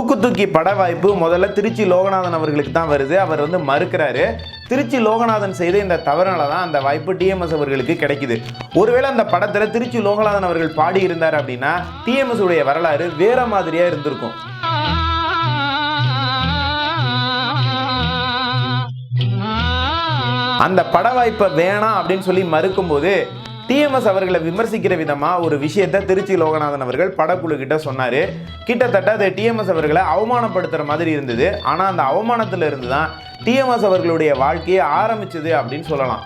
தூக்கு தூக்கி பட வாய்ப்பு முதல்ல திருச்சி லோகநாதன் அவர்களுக்கு தான் வருது. அவர் வந்து மறுக்கிறாரு. திருச்சி லோகநாதன் செய்த இந்த தவறுனால தான் அந்த வாய்ப்பு டிஎம்எஸ் அவர்களுக்கு கிடைக்குது. ஒருவேளை அந்த படத்தில் திருச்சி லோகநாதன் அவர்கள் பாடி இருந்தார் அப்படின்னா டிஎம்எஸ் உடைய வரலாறு வேற மாதிரியா இருந்திருக்கும். அந்த பட வாய்ப்பை வேணாம் அப்படின்னு சொல்லி மறுக்கும்போது டிஎம்எஸ் அவர்களை விமர்சிக்கிற விதமாக ஒரு விஷயத்தை திருச்சி லோகநாதன் அவர்கள் படக்குழு கிட்ட சொன்னார். கிட்டத்தட்ட அது டிஎம்எஸ் அவர்களை அவமானப்படுத்துகிற மாதிரி இருந்தது. ஆனால் அந்த அவமானத்தில் இருந்து தான் டிஎம்எஸ் அவர்களுடைய வாழ்க்கையை ஆரம்பிச்சது அப்படின்னு சொல்லலாம்.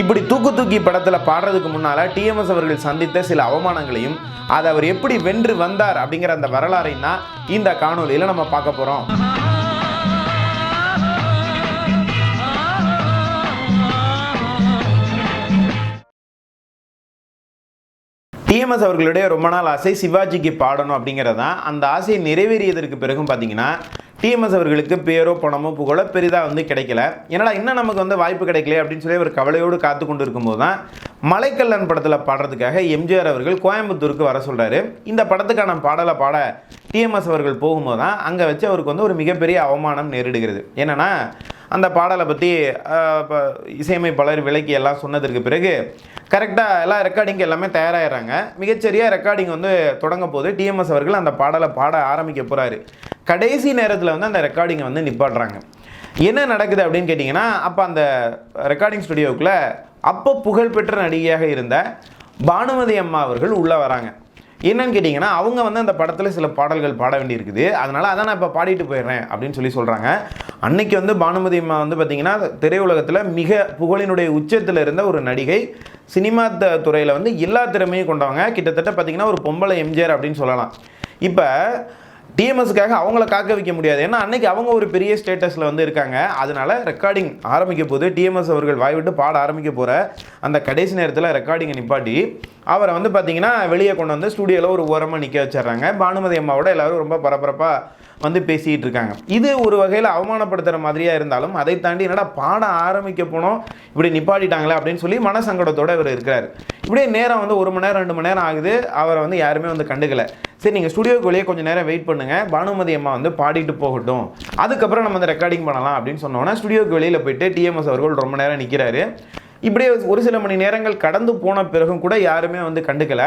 இப்படி தூக்கு தூக்கி படத்தில் பாடுறதுக்கு முன்னால் டிஎம்எஸ் அவர்கள் சந்தித்த சில அவமானங்களையும் அதை அவர் எப்படி வென்று வந்தார் அப்படிங்கிற அந்த வரலாறையும் தான் இந்த காணொலியில் நம்ம பார்க்க போகிறோம் டிஎம்எஸ் அவர்களுடைய ரொம்ப நாள் ஆசை சிவாஜிக்கு பாடணும் அப்படிங்கிறது. தான் அந்த ஆசையை நிறைவேறியதற்கு பிறகும் பார்த்தீங்கன்னா டிஎம்எஸ் அவர்களுக்கு பேரோ பணமோ புகழோ பெரிதாக வந்து கிடைக்கல. என்னடா இன்னும் நமக்கு வந்து வாய்ப்பு கிடைக்கல அப்படின்னு சொல்லி ஒரு கவலையோடு காத்து கொண்டு இருக்கும்போது தான் மலைக்கல்லன் படத்தில் பாடுறதுக்காக எம்ஜிஆர் அவர்கள் கோயம்புத்தூருக்கு வர சொல்கிறாரு இந்த படத்துக்கான பாடலை பாட டிஎம்எஸ் அவர்கள் போகும்போது தான் அங்கே வச்சு அவருக்கு வந்து ஒரு மிகப்பெரிய அவமானம் நேரிடுகிறது. என்னென்னா அந்த பாடலை பற்றி இப்போ இசையமைப்பாளர் விலைக்கு எல்லாம் சொன்னதற்கு பிறகு கரெக்டாக எல்லாம் ரெக்கார்டிங் எல்லாமே தயாராகிறாங்க மிகச்சரியாக ரெக்கார்டிங் வந்து தொடங்க போது டிஎம்எஸ் அவர்கள் அந்த பாடலை பாட ஆரம்பிக்க போகிறாரு கடைசி நேரத்தில் வந்து அந்த ரெக்கார்டிங்கை வந்து நிப்பாடுறாங்க என்ன நடக்குது அப்படின்னு கேட்டிங்கன்னா அப்போ அந்த ரெக்கார்டிங் ஸ்டுடியோவுக்குள்ளே அப்போ புகழ்பெற்ற நடிகையாக இருந்த பானுமதி அம்மா அவர்கள் உள்ளே வராங்க. என்னன்னு கேட்டிங்கன்னா அவங்க வந்து அந்த படத்தில் சில பாடல்கள் பாட வேண்டியிருக்குது. அதனால் அதை நான் இப்போ பாடிட்டு போயிடுறேன் அப்படின்னு சொல்லி சொல்கிறாங்க அன்னைக்கு வந்து பானுமதி அம்மா வந்து பார்த்திங்கன்னா திரையுலகத்தில் மிக புகழினுடைய உச்சத்தில் இருந்த ஒரு நடிகை சினிமா த- துறையில் வந்து எல்லா திறமையும் கொண்டவங்க. கிட்டத்தட்ட பார்த்திங்கன்னா ஒரு பொம்பளை எம்ஜிஆர் அப்படின்னு சொல்லலாம். இப்போ டிஎம்எஸ்க்காக அவங்கள காக்க வைக்க முடியாது. ஏன்னா அன்னைக்கு அவங்க ஒரு பெரிய ஸ்டேட்டஸில் வந்து இருக்காங்க. அதனால ரெக்கார்டிங் ஆரம்பிக்க போது டிஎம்எஸ் அவர்கள் வாய் விட்டு பாட ஆரம்பிக்க போகிற அந்த கடைசி நேரத்தில் ரெக்கார்டிங்கை நிப்பாட்டி அவரை வந்து பார்த்தீங்கன்னா வெளியே கொண்டு வந்து ஸ்டூடியோவில் ஒரு ஓரமாக நிற்க வச்சிடுறாங்க. பானுமதி அம்மாவோட எல்லோரும் ரொம்ப பரபரப்பாக வந்து பேசிகிட்டு இருக்காங்க இது ஒரு வகையில் அவமானப்படுத்துகிற மாதிரியாக இருந்தாலும் அதை தாண்டி என்னடா பாட ஆரம்பிக்க போனோம் இப்படி நிப்பாட்டிட்டாங்களே அப்படின்னு சொல்லி மனசங்கடத்தோடு இவர் இருக்கிறார். இப்படியே நேரம் வந்து ஒரு மணி நேரம் ரெண்டு மணி நேரம் ஆகுது. அவரை வந்து யாருமே வந்து கண்டுக்கல. சரி நீங்கள் ஸ்டுடியோக்குள்ளேயே கொஞ்சம் நேரம் வெயிட் பண்ணுங்கள் பானுமதி அம்மா வந்து பாடிட்டு போகட்டும். அதுக்கப்புறம் நம்ம அந்த ரெக்கார்டிங் பண்ணலாம் அப்படின்னு சொன்னோன்னா ஸ்டுடியோக்கு வெளியில் போயிட்டு டிஎம்எஸ் அவர்கள் ரொம்ப நேரம் நிற்கிறாரு இப்படியே ஒரு சில மணி நேரங்கள் கடந்து போன பிறகும் கூட யாருமே வந்து கண்டுக்கல.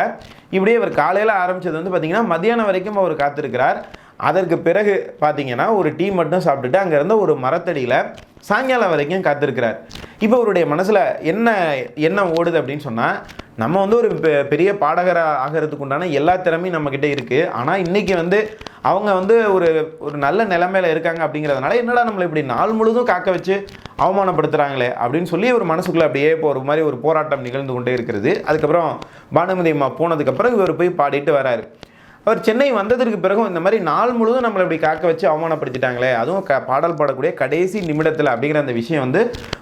இப்படியே இவர் காலையில் ஆரம்பித்தது வந்து பார்த்தீங்கன்னா மத்தியானம் வரைக்கும் அவர் காத்திருக்கிறார். அதற்கு பிறகு பார்த்தீங்கன்னா ஒரு டீ மட்டும் சாப்பிட்டுட்டு அங்கே இருந்த ஒரு மரத்தடியில் சாயங்காலம் வரைக்கும் காத்திருக்கிறார். இப்போ அவருடைய மனசில் என்ன என்ன ஓடுது அப்படின்னு சொன்னால் நம்ம வந்து ஒரு பெ- பெரிய பாடகராக ஆகிறதுக்கு உண்டான எல்லா திறமையும் நம்மக்கிட்ட இருக்குது ஆனால் இன்றைக்கி வந்து அவங்க வந்து ஒரு ஒரு நல்ல நிலைமையில் இருக்காங்க அப்படிங்கிறதுனால என்னடா நம்மளை இப்படி நாள் முழுதும் காக்க வச்சு அவமானப்படுத்துகிறாங்களே அப்படின்னு சொல்லி ஒரு மனசுக்குள்ளே அப்படியே இப்போ ஒரு மாதிரி ஒரு போராட்டம் நிகழ்ந்து கொண்டே இருக்கிறது. அதுக்கப்புறம் பானுமதி அம்மா போனதுக்கப்புறம் இவர் போய் பாடிட்டு வராரு. அவர் சென்னை வந்ததற்கு பிறகும் இந்த மாதிரி நாள் முழுதும் நம்மளை இப்படி காக்க வச்சு அவமானப்படுத்திட்டாங்களே அதுவும் க பாடல் பாடக்கூடிய கடைசி நிமிடத்தில் அப்படிங்கிற அந்த விஷயம் வந்து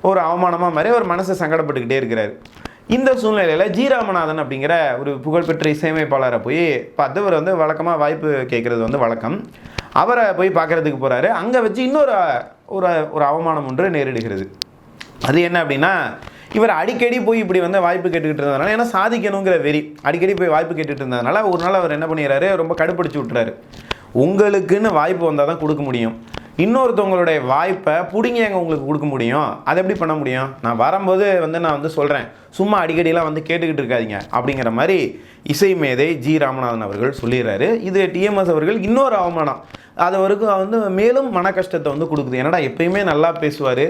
ஒரு அவமானமாக மாதிரி அவர் மனசை சங்கடப்பட்டுக்கிட்டே இருக்கிறார். இந்த சூழ்நிலையில் ஜி ராமநாதன் அப்படிங்கிற ஒரு புகழ்பெற்ற இசையமைப்பாளரை போய் பார்த்து அவர் வந்து வழக்கமாக வாய்ப்பு கேட்குறது வந்து வழக்கம். அவரை போய் பார்க்கறதுக்கு போகிறாரு அங்கே வச்சு இன்னொரு ஒரு ஒரு அவமானம் ஒன்று நேரிடுகிறது. அது என்ன அப்படின்னா இவர் அடிக்கடி போய் இப்படி வந்து வாய்ப்பு கேட்டுக்கிட்டு இருந்ததுனால ஏன்னா சாதிக்கணுங்கிற வெறி அடிக்கடி போய் வாய்ப்பு கேட்டுட்டு இருந்ததுனால ஒரு நாள் அவர் என்ன பண்ணிடுறாரு ரொம்ப கடுப்பிடிச்சு விட்டுறாரு. உங்களுக்குன்னு வாய்ப்பு வந்தால் தான் கொடுக்க முடியும். இன்னொருத்தவங்களுடைய வாய்ப்பை பிடிங்க எங்கே உங்களுக்கு கொடுக்க முடியும்? அதை எப்படி பண்ண முடியும்? நான் வரும்போது வந்து நான் வந்து சொல்கிறேன் சும்மா அடிக்கடிலாம் வந்து கேட்டுக்கிட்டு இருக்காதீங்க. அப்படிங்கிற மாதிரி இசை மேதை ஜி ராமநாதன் அவர்கள் சொல்லிடுறாரு. இது டிஎம்எஸ் அவர்கள் இன்னொரு அவமானம். அது வரைக்கும் வந்து மேலும் மன கஷ்டத்தை வந்து கொடுக்குது. என்னடா எப்பயுமே நல்லா பேசுவார்.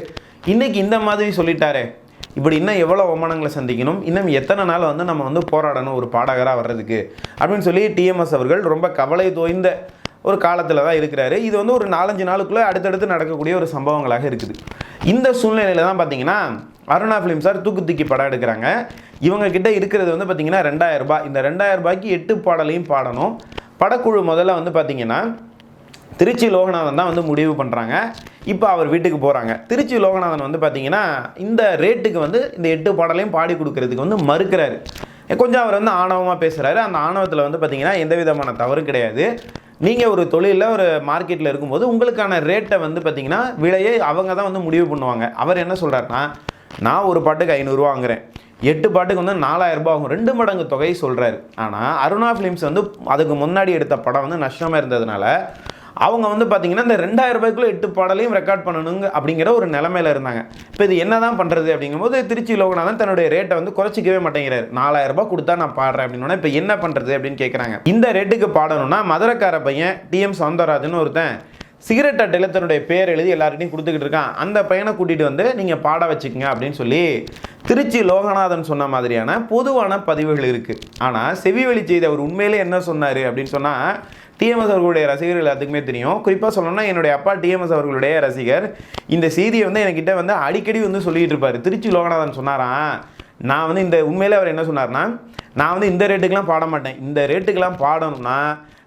இன்றைக்கி இந்த மாதிரி சொல்லிட்டாரே. இப்படி இன்னும் எவ்வளோ அவமானங்களை சந்திக்கணும்? இன்னும் எத்தனை நாள் வந்து நம்ம வந்து போராடணும்? ஒரு பாடகராக வர்றதுக்கு. அப்படின்னு சொல்லி டிஎம்எஸ் அவர்கள் ரொம்ப கவலை தோய்ந்த ஒரு காலத்தில் தான் இருக்கிறாரு. இது வந்து ஒரு நாலஞ்சு நாளுக்குள்ளே அடுத்தடுத்து நடக்கக்கூடிய ஒரு சம்பவங்களாக இருக்குது. இந்த சூழ்நிலையில் தான் பார்த்தீங்கன்னா அருணா ஃபிலிம் சார் தூக்கு தூக்கி படம் எடுக்கிறாங்க. இவங்கக்கிட்ட இருக்கிறது வந்து பார்த்தீங்கன்னா ரெண்டாயிரம் ரூபாய். இந்த ரெண்டாயிரம் ரூபாய்க்கு எட்டு பாடலையும் பாடணும். படக்குழு முதல்ல வந்து பார்த்தீங்கன்னா திருச்சி லோகநாதன் தான் வந்து முடிவு பண்ணுறாங்க இப்போ அவர் வீட்டுக்கு போகிறாங்க திருச்சி லோகநாதன் வந்து பார்த்தீங்கன்னா இந்த ரேட்டுக்கு வந்து இந்த எட்டு பாடலையும் பாடி கொடுக்கறதுக்கு வந்து மறுக்கிறாரு. கொஞ்சம் அவர் வந்து ஆணவமாக பேசுகிறாரு அந்த ஆணவத்தில் வந்து பார்த்தீங்கன்னா எந்த விதமான தவறும் கிடையாது. நீங்கள் ஒரு தொழிலில் ஒரு மார்க்கெட்டில் இருக்கும்போது உங்களுக்கான ரேட்டை வந்து பார்த்தீங்கன்னா விலையை அவங்க தான் வந்து முடிவு பண்ணுவாங்க. அவர் என்ன சொல்கிறாருன்னா நான் ஒரு பாட்டுக்கு ஐநூறுரூவா வாங்குறேன். எட்டு பாட்டுக்கு வந்து நாலாயிரம் ஆகும் ரெண்டு மடங்கு தொகை சொல்கிறாரு ஆனால் அருணா ஃபிலிம்ஸ் வந்து அதுக்கு முன்னாடி எடுத்த படம் வந்து நஷ்டமாக இருந்ததுனால அவங்க வந்து பார்த்தீங்கன்னா இந்த ரெண்டாயிரம் ரூபாய்க்குள்ளே எட்டு பாடலையும் ரெக்கார்ட் பண்ணணுங்க அப்படிங்கிற ஒரு நிலமையில இருந்தாங்க. இப்போ இது என்ன தான் பண்ணுறது அப்படிங்கும்போது திருச்சி லோகநாதன் தன்னுடைய ரேட்டை வந்து குறைச்சிக்கவே மாட்டேங்கிறார். நாலாயிரம் ரூபாய் கொடுத்தா நான் பாடுறேன் அப்படின்னா இப்போ என்ன பண்ணுறது அப்படின்னு கேட்குறாங்க இந்த ரேட்டுக்கு பாடணும்னா மதுரக்கார பையன் டிஎம் சௌந்தரராஜன் ஒருத்தன் சிகரெட் அட்டையில் தன்னுடைய பேர் எழுதி எல்லார்கிட்டையும் கொடுத்துக்கிட்டு இருக்கான். அந்த பையனை கூட்டிகிட்டு வந்து நீங்கள் பாட வச்சுக்கங்க அப்படின்னு சொல்லி திருச்சி லோகநாதன் சொன்ன மாதிரியான பொதுவான பதிவுகள் இருக்குது ஆனால் செவிவெளி செய்தி அவர் உண்மையிலே என்ன சொன்னார் அப்படின்னு சொன்னால் டிஎம்எஸ் அவர்களுடைய ரசிகர்கள் எல்லாத்துக்குமே தெரியும். குறிப்பாக சொல்லணும்னா என்னுடைய அப்பா டிஎம்எஸ் அவர்களுடைய ரசிகர். இந்த செய்தியை வந்து என்கிட்ட வந்து அடிக்கடி வந்து சொல்லிகிட்டு இருப்பார். திருச்சி லோகநாதன் சொன்னாராம் நான் வந்து இந்த உண்மையிலே அவர் என்ன சொன்னார்னா நான் வந்து இந்த ரேட்டுக்கெலாம் பாட மாட்டேன். இந்த ரேட்டுக்கெலாம் பாடணும்னா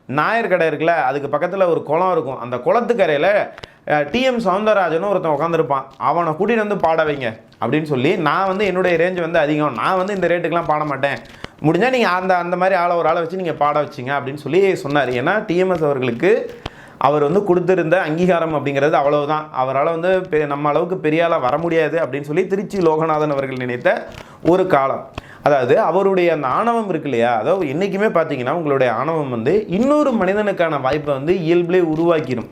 நாயர் கடை இருக்குல்ல அதுக்கு பக்கத்தில் ஒரு குளம் இருக்கும். அந்த குளத்துக்கரையில் டிஎம் சவுந்தரராஜனும் ஒருத்தன் உட்காந்துருப்பான் அவனை கூட்டிகிட்டு வந்து பாட வைங்க அப்படின்னு சொல்லி நான் வந்து என்னுடைய ரேஞ்ச் வந்து அதிகம். நான் வந்து இந்த ரேட்டுக்கெலாம் பாட மாட்டேன். முடிஞ்சால் நீங்கள் அந்த அந்த மாதிரி ஆளை ஒரு ஆளை வச்சு நீங்கள் பாட வச்சிங்க அப்படின்னு சொல்லி சொன்னார். ஏன்னா டிஎம்எஸ் அவர்களுக்கு அவர் வந்து கொடுத்துருந்த அங்கீகாரம் அப்படிங்கிறது அவ்வளவுதான். அவரால் வந்து பெ- நம்ம அளவுக்கு பெரிய ஆளாக வர முடியாது அப்படின்னு சொல்லி திருச்சி லோகநாதன் அவர்கள் நினைத்த ஒரு காலம். அதாவது அவருடைய அந்த ஆணவம் இருக்கு இல்லையா? அதாவது என்றைக்குமே பார்த்தீங்கன்னா உங்களுடைய ஆணவம் வந்து இன்னொரு மனிதனுக்கான வாய்ப்பை வந்து இயல்பிலே உருவாக்கிடும்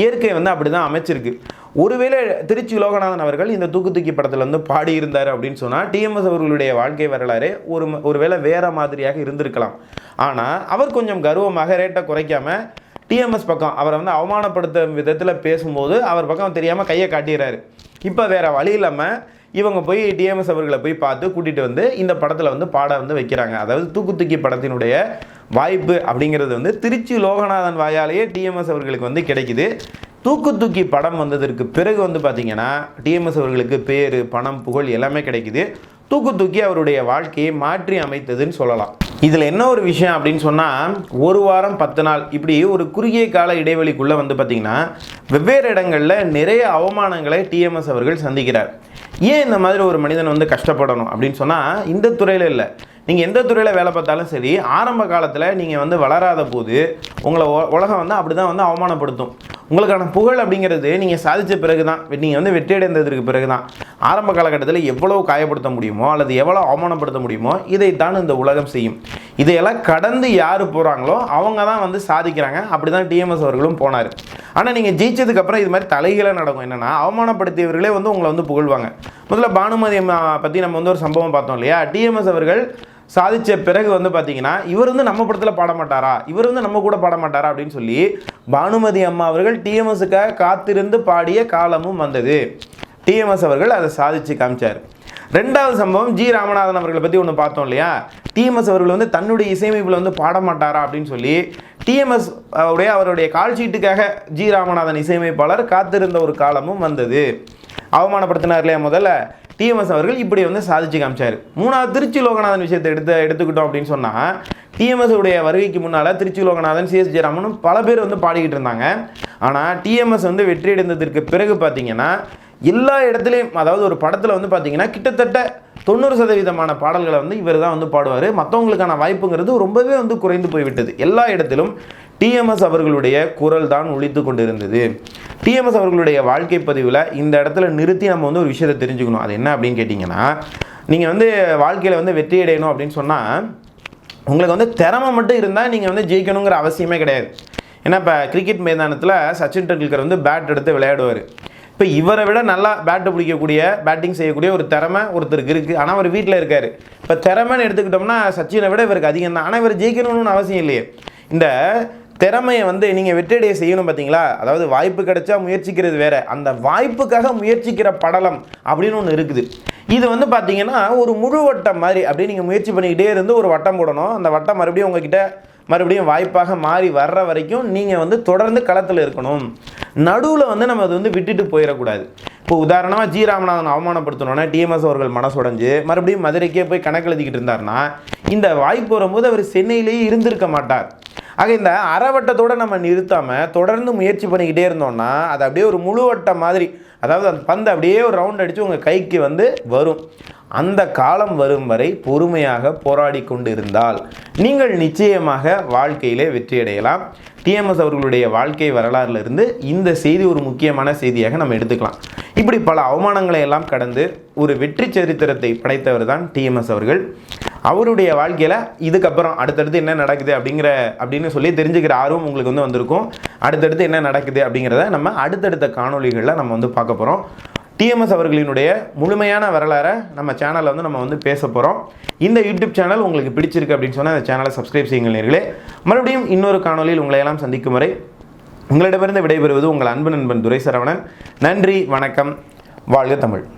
இயற்கை வந்து அப்படி தான் அமைச்சிருக்கு. ஒருவேளை திருச்சி லோகநாதன் அவர்கள் இந்த தூக்கு தூக்கி படத்தில் வந்து பாடியிருந்தார் அப்படின்னு சொன்னால் டிஎம்எஸ் அவர்களுடைய வாழ்க்கை வரலாறு ஒரு ஒருவேளை வேற மாதிரியாக இருந்திருக்கலாம். ஆனால் அவர் கொஞ்சம் கர்வமாக ரேட்டை குறைக்காமல் டிஎம்எஸ் பக்கம் அவரை வந்து அவமானப்படுத்தும் விதத்தில் பேசும்போது அவர் பக்கம் தெரியாமல் கையை காட்டிடுறாரு. இப்போ வேறு வழி இல்லாமல் இவங்க போய் டிஎம்எஸ் அவர்களை போய் பார்த்து கூட்டிகிட்டு வந்து இந்த படத்தில் வந்து பாட வந்து வைக்கிறாங்க. அதாவது தூக்கு தூக்கி படத்தினுடைய வாய்ப்பு அப்படிங்கிறது வந்து திருச்சி லோகநாதன் வாயாலேயே டிஎம்எஸ் அவர்களுக்கு வந்து கிடைக்குது. தூக்கு தூக்கி படம் வந்ததற்கு பிறகு வந்து பார்த்திங்கன்னா டிஎம்எஸ் அவர்களுக்கு பேர் பணம் புகழ் எல்லாமே கிடைக்குது. தூக்கு தூக்கி அவருடைய வாழ்க்கையை மாற்றி அமைத்ததுன்னு சொல்லலாம். இதில் என்ன ஒரு விஷயம் அப்படின்னு சொன்னால் ஒரு வாரம் பத்து நாள் இப்படி ஒரு குறுகிய கால இடைவெளிக்குள்ளே வந்து பார்த்திங்கன்னா வெவ்வேறு இடங்களில் நிறைய அவமானங்களை டிஎம்எஸ் அவர்கள் சந்திக்கிறார். ஏன் இந்த மாதிரி ஒரு மனிதன் வந்து கஷ்டப்படணும் அப்படின்னு சொன்னால் இந்த துறையில் இல்லை. நீங்கள் எந்த துறையில் வேலை பார்த்தாலும் சரி ஆரம்ப காலத்தில் நீங்கள் வந்து வளராத போது உங்களை உலகம் வந்து அப்படி தான் வந்து அவமானப்படுத்தும். உங்களுக்கான புகழ் அப்படிங்கிறது நீங்கள் சாதித்த பிறகு தான் நீங்கள் வந்து வெற்றியடைந்ததற்கு பிறகு தான் ஆரம்ப காலகட்டத்தில் எவ்வளோ காயப்படுத்த முடியுமோ அல்லது எவ்வளோ அவமானப்படுத்த முடியுமோ இதைத்தான் இந்த உலகம் செய்யும். இதையெல்லாம் கடந்து யார் போகிறாங்களோ அவங்க தான் வந்து சாதிக்கிறாங்க. அப்படி தான் டிஎம்எஸ் அவர்களும் போனார். ஆனால் நீங்கள் ஜெயிச்சதுக்கப்புறம் இது மாதிரி தலைகீழாக நடக்கும். என்னென்னா அவமானப்படுத்தியவர்களே வந்து உங்களை வந்து புகழ்வாங்க. முதல்ல பானுமதி பற்றி நம்ம வந்து ஒரு சம்பவம் பார்த்தோம் இல்லையா? டிஎம்எஸ் அவர்கள் சாதித்த பிறகு வந்து பார்த்தீங்கன்னா இவர் வந்து நம்ம படத்தில் பாட மாட்டாரா இவர் வந்து நம்ம கூட பாட மாட்டாரா அப்படின்னு சொல்லி பானுமதி அம்மா அவர்கள் டிஎம்எஸுக்காக காத்திருந்து பாடிய காலமும் வந்தது. டிஎம்எஸ் அவர்கள் அதை சாதிச்சு காமிச்சார். ரெண்டாவது சம்பவம் ஜி ராமநாதன் அவர்களை பற்றி ஒன்று பார்த்தோம் இல்லையா? டிஎம்எஸ் அவர்கள் வந்து தன்னுடைய இசையமைப்பில் வந்து பாட மாட்டாரா அப்படின்னு சொல்லி டிஎம்எஸ் உடைய அவருடைய கால்ஷீட்டுக்காக ஜி ராமநாதன் இசையமைப்பாளர் காத்திருந்த ஒரு காலமும் வந்தது. அவமானப்படுத்தினார் இல்லையா முதல்ல? டிஎம்எஸ் அவர்கள் இப்படி வந்து சாதிச்சு காமிச்சார். மூணாவது திருச்சி லோகநாதன் விஷயத்தை எடுத்து எடுத்துக்கிட்டோம் அப்படின்னு சொன்னால் டிஎம்எஸ் உடைய வருகைக்கு முன்னால் திருச்சி லோகநாதன் சிஎஸ் ஜெயராமனும் பல பேர் வந்து பாடிக்கிட்டு இருந்தாங்க. ஆனால் டிஎம்எஸ் வந்து வெற்றி அடைந்ததற்கு பிறகு பார்த்தீங்கன்னா எல்லா இடத்துலையும் அதாவது ஒரு படத்தில் வந்து பார்த்தீங்கன்னா கிட்டத்தட்ட தொண்ணூறு சதவீதமான பாடல்களை வந்து இவர் தான் வந்து பாடுவார். மற்றவங்களுக்கான வாய்ப்புங்கிறது ரொம்பவே வந்து குறைந்து போய்விட்டது. எல்லா இடத்திலும் டிஎம்எஸ் அவர்களுடைய குரல் தான் ஒழித்து கொண்டிருந்தது டிஎம்எஸ் அவர்களுடைய வாழ்க்கை பதிவில் இந்த இடத்துல நிறுத்தி நம்ம வந்து ஒரு விஷயத்தை தெரிஞ்சுக்கணும். அது என்ன அப்படின்னு கேட்டிங்கன்னா நீங்கள் வந்து வாழ்க்கையில் வந்து வெற்றி அடையணும் அப்படின்னு சொன்னால் உங்களுக்கு வந்து திறமை மட்டும் இருந்தால் நீங்கள் வந்து ஜெயிக்கணுங்கிற அவசியமே கிடையாது. ஏன்னா இப்போ கிரிக்கெட் மைதானத்தில் சச்சின் டெண்டுல்கர் வந்து பேட் எடுத்து விளையாடுவார். இப்போ இவரை விட நல்லா பேட்டு பிடிக்கக்கூடிய பேட்டிங் செய்யக்கூடிய ஒரு திறமை ஒருத்தருக்கு இருக்குது ஆனால் அவர் வீட்டில் இருக்கார். இப்போ திறமைன்னு எடுத்துக்கிட்டோம்னா சச்சினை விட இவருக்கு அதிகம் தான் ஆனால் இவர் ஜெயிக்கணும்னு அவசியம் இல்லையே. இந்த திறமையை வந்து நீங்கள் வெற்றியடைய செய்யணும் பார்த்தீங்களா அதாவது வாய்ப்பு கிடைச்சா முயற்சிக்கிறது வேற. அந்த வாய்ப்புக்காக முயற்சிக்கிற படலம் அப்படின்னு ஒன்று இருக்குது. இது வந்து பார்த்தீங்கன்னா ஒரு முழு வட்டம் மாதிரி அப்படியே நீங்கள் முயற்சி பண்ணிக்கிட்டே இருந்து ஒரு வட்டம் போடணும். அந்த வட்டம் மறுபடியும் உங்ககிட்ட மறுபடியும் வாய்ப்பாக மாறி வர்ற வரைக்கும் நீங்கள் வந்து தொடர்ந்து களத்தில் இருக்கணும். நடுவில் வந்து நம்ம அது வந்து விட்டுட்டு போயிடக்கூடாது. இப்போ உதாரணமாக ஜி ராமநாதன் அவமானப்படுத்தணும்னா டிஎம்எஸ் அவர்கள் மனசுடைஞ்சு மறுபடியும் மதுரைக்கே போய் கணக்கு எழுதிக்கிட்டு இருந்தாருன்னா இந்த வாய்ப்பு வரும்போது அவர் சென்னையிலேயே இருந்திருக்க மாட்டார். ஆக இந்த அறவட்டத்தோட நம்ம நிறுத்தாமல் தொடர்ந்து முயற்சி பண்ணிக்கிட்டே இருந்தோம்னா அது அப்படியே ஒரு முழு வட்டம் மாதிரி அதாவது அந்த பந்து அப்படியே ஒரு ரவுண்ட் அடித்து உங்கள் கைக்கு வந்து வரும். அந்த காலம் வரும் வரை பொறுமையாக போராடி கொண்டு இருந்தால் நீங்கள் நிச்சயமாக வாழ்க்கையிலே வெற்றியடையலாம் டிஎம்எஸ் அவர்களுடைய வாழ்க்கை வரலாறுல இருந்து இந்த செய்தி ஒரு முக்கியமான செய்தியாக நம்ம எடுத்துக்கலாம். இப்படி பல அவமானங்களை எல்லாம் கடந்து ஒரு வெற்றி சரித்திரத்தை படைத்தவர் தான் டிஎம்எஸ் அவர்கள். அவருடைய வாழ்க்கையில் இதுக்கப்புறம் அடுத்தடுத்து என்ன நடக்குது அப்படிங்கிற அப்படின்னு சொல்லி தெரிஞ்சுக்கிற ஆர்வம் உங்களுக்கு வந்து வந்திருக்கும். அடுத்தடுத்து என்ன நடக்குது அப்படிங்கிறத நம்ம அடுத்தடுத்த காணொளிகளில் நம்ம வந்து பார்க்க போகிறோம் டிஎம்எஸ் அவர்களினுடைய முழுமையான வரலாறை நம்ம சேனலில் வந்து நம்ம வந்து பேச போகிறோம் இந்த யூடியூப் சேனல் உங்களுக்கு பிடிச்சிருக்கு அப்படின்னு சொன்னால் அந்த சேனலை சப்ஸ்கிரைப் செய்யுங்கள் நேர்களே. மறுபடியும் இன்னொரு காணொளியில் உங்களை எல்லாம் சந்திக்கும் வரை உங்களிடமிருந்து விடைபெறுவது உங்கள் அன்பு நண்பன் துரை சரவணன் நன்றி வணக்கம். வாழ்க தமிழ்.